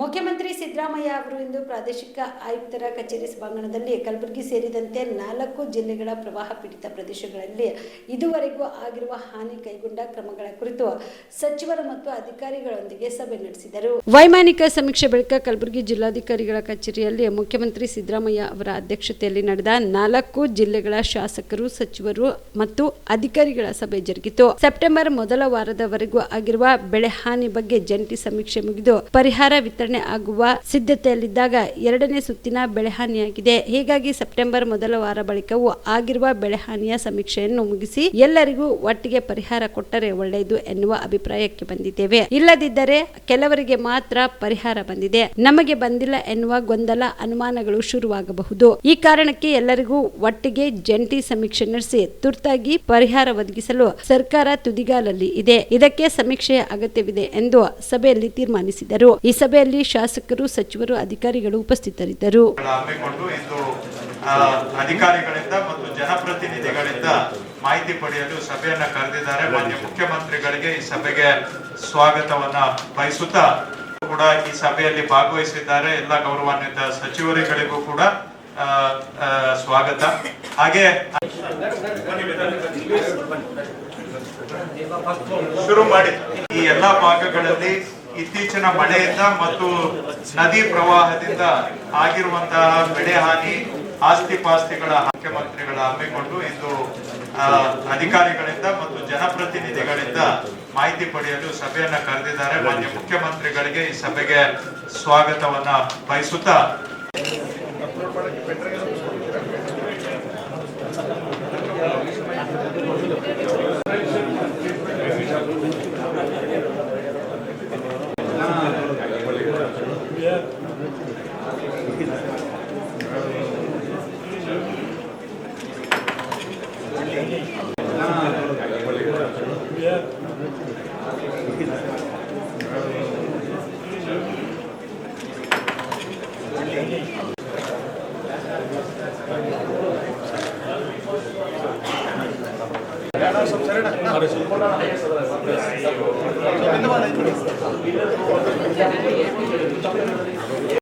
ಮುಖ್ಯಮಂತ್ರಿ ಸಿದ್ದರಾಮಯ್ಯ ಅವರು ಇಂದು ಪ್ರಾದೇಶಿಕ ಆಯುಕ್ತರ ಕಚೇರಿ ಸಭಾಂಗಣದಲ್ಲಿ ಕಲಬುರಗಿ ಸೇರಿದಂತೆ ನಾಲ್ಕು ಜಿಲ್ಲೆಗಳ ಪ್ರವಾಹ ಪೀಡಿತ ಪ್ರದೇಶಗಳಲ್ಲಿ ಇದುವರೆಗೂ ಆಗಿರುವ ಹಾನಿ ಕೈಗೊಂಡ ಕ್ರಮಗಳ ಕುರಿತು ಸಚಿವರು ಮತ್ತು ಅಧಿಕಾರಿಗಳೊಂದಿಗೆ ಸಭೆ ನಡೆಸಿದರು. ವೈಮಾನಿಕ ಸಮೀಕ್ಷೆ ಬಳಿಕ ಕಲಬುರಗಿ ಜಿಲ್ಲಾಧಿಕಾರಿಗಳ ಕಚೇರಿಯಲ್ಲಿ ಮುಖ್ಯಮಂತ್ರಿ ಸಿದ್ದರಾಮಯ್ಯ ಅವರ ಅಧ್ಯಕ್ಷತೆಯಲ್ಲಿ ನಡೆದ ನಾಲ್ಕು ಜಿಲ್ಲೆಗಳ ಶಾಸಕರು, ಸಚಿವರು ಮತ್ತು ಅಧಿಕಾರಿಗಳ ಸಭೆ ಜರುಗಿತು. ಸೆಪ್ಟೆಂಬರ್ ಮೊದಲ ವಾರದವರೆಗೂ ಆಗಿರುವ ಬೆಳೆ ಹಾನಿ ಬಗ್ಗೆ ಜಂಟಿ ಸಮೀಕ್ಷೆ ಮುಗಿದು ಪರಿಹಾರ ಆಗುವ ಸಿದ್ಧತೆಯಲ್ಲಿದ್ದಾಗ ಎರಡನೇ ಸುತ್ತಿನ ಬೆಳೆಹಾನಿಯಾಗಿದೆ ಹೀಗಾಗಿ ಸೆಪ್ಟೆಂಬರ್ ಮೊದಲ ವಾರ ಬಳಿಕವೂ ಆಗಿರುವ ಬೆಳೆಹಾನಿಯ ಸಮೀಕ್ಷೆಯನ್ನು ಮುಗಿಸಿ ಎಲ್ಲರಿಗೂ ಒಟ್ಟಿಗೆ ಪರಿಹಾರ ಕೊಟ್ಟರೆ ಒಳ್ಳೆಯದು ಎನ್ನುವ ಅಭಿಪ್ರಾಯಕ್ಕೆ ಬಂದಿದ್ದೇವೆ. ಇಲ್ಲದಿದ್ದರೆ ಕೆಲವರಿಗೆ ಮಾತ್ರ ಪರಿಹಾರ ಬಂದಿದೆ. ನಮಗೆ ಬಂದಿಲ್ಲ ಎನ್ನುವ ಗೊಂದಲ ಅನುಮಾನಗಳು ಶುರುವಾಗಬಹುದು. ಈ ಕಾರಣಕ್ಕೆ ಎಲ್ಲರಿಗೂ ಒಟ್ಟಿಗೆ ಜಂಟಿ ಸಮೀಕ್ಷೆ ನಡೆಸಿ ತುರ್ತಾಗಿ ಪರಿಹಾರ ಒದಗಿಸಲು ಸರ್ಕಾರ ತುದಿಗಾಲಲ್ಲಿ ಇದೆ. ಇದಕ್ಕೆ ಸಮೀಕ್ಷೆಯ ಅಗತ್ಯವಿದೆ ಎಂದು ಸಭೆಯಲ್ಲಿ ತೀರ್ಮಾನಿಸಿದರು. ಈ ಸಭೆಯಲ್ಲಿ ಶಾಸಕರು, ಸಚಿವರು, ಅಧಿಕಾರಿಗಳು ಉಪಸ್ಥಿತರಿದ್ದರು. ಅಧಿಕಾರಿಗಳಿಂದ ಮತ್ತು ಜನಪ್ರತಿನಿಧಿಗಳಿಂದ ಮಾಹಿತಿ ಪಡೆಯಲು ಸಭೆಯನ್ನ ಕರೆದಿದ್ದಾರೆ. ಮಾನ್ಯ ಮುಖ್ಯಮಂತ್ರಿಗಳಿಗೆ ಈ ಸಭೆಗೆ ಸ್ವಾಗತವನ್ನ ಬಯಸುತ್ತಾ ಕೂಡ ಈ ಸಭೆಯಲ್ಲಿ ಭಾಗವಹಿಸಿದ್ದಾರೆ. ಎಲ್ಲ ಗೌರವಾನ್ವಿತ ಸಚಿವರುಗಳಿಗೂ ಕೂಡ ಸ್ವಾಗತ. ಹಾಗೆ ಶುರು ಮಾಡಿ. ಈ ಎಲ್ಲಾ ಭಾಗಗಳಲ್ಲಿ ಇತ್ತೀಚಿನ ಮಳೆಯಿಂದ ಮತ್ತು ನದಿ ಪ್ರವಾಹದಿಂದ ಆಗಿರುವಂತಹ ಬೆಳೆ ಹಾನಿ ಆಸ್ತಿ ಪಾಸ್ತಿಗಳ ಮುಖ್ಯಮಂತ್ರಿಗಳ ಹಮ್ಮಿಕೊಂಡು ಇಂದು ಅಧಿಕಾರಿಗಳಿಂದ ಮತ್ತು ಜನಪ್ರತಿನಿಧಿಗಳಿಂದ ಮಾಹಿತಿ ಪಡೆಯಲು ಸಭೆಯನ್ನ ಕರೆದಿದ್ದಾರೆ. ಮಾನ್ಯ ಮುಖ್ಯಮಂತ್ರಿಗಳಿಗೆ ಈ ಸಭೆಗೆ ಸ್ವಾಗತವನ್ನ ಬಯಸುತ್ತಾ 何だろう?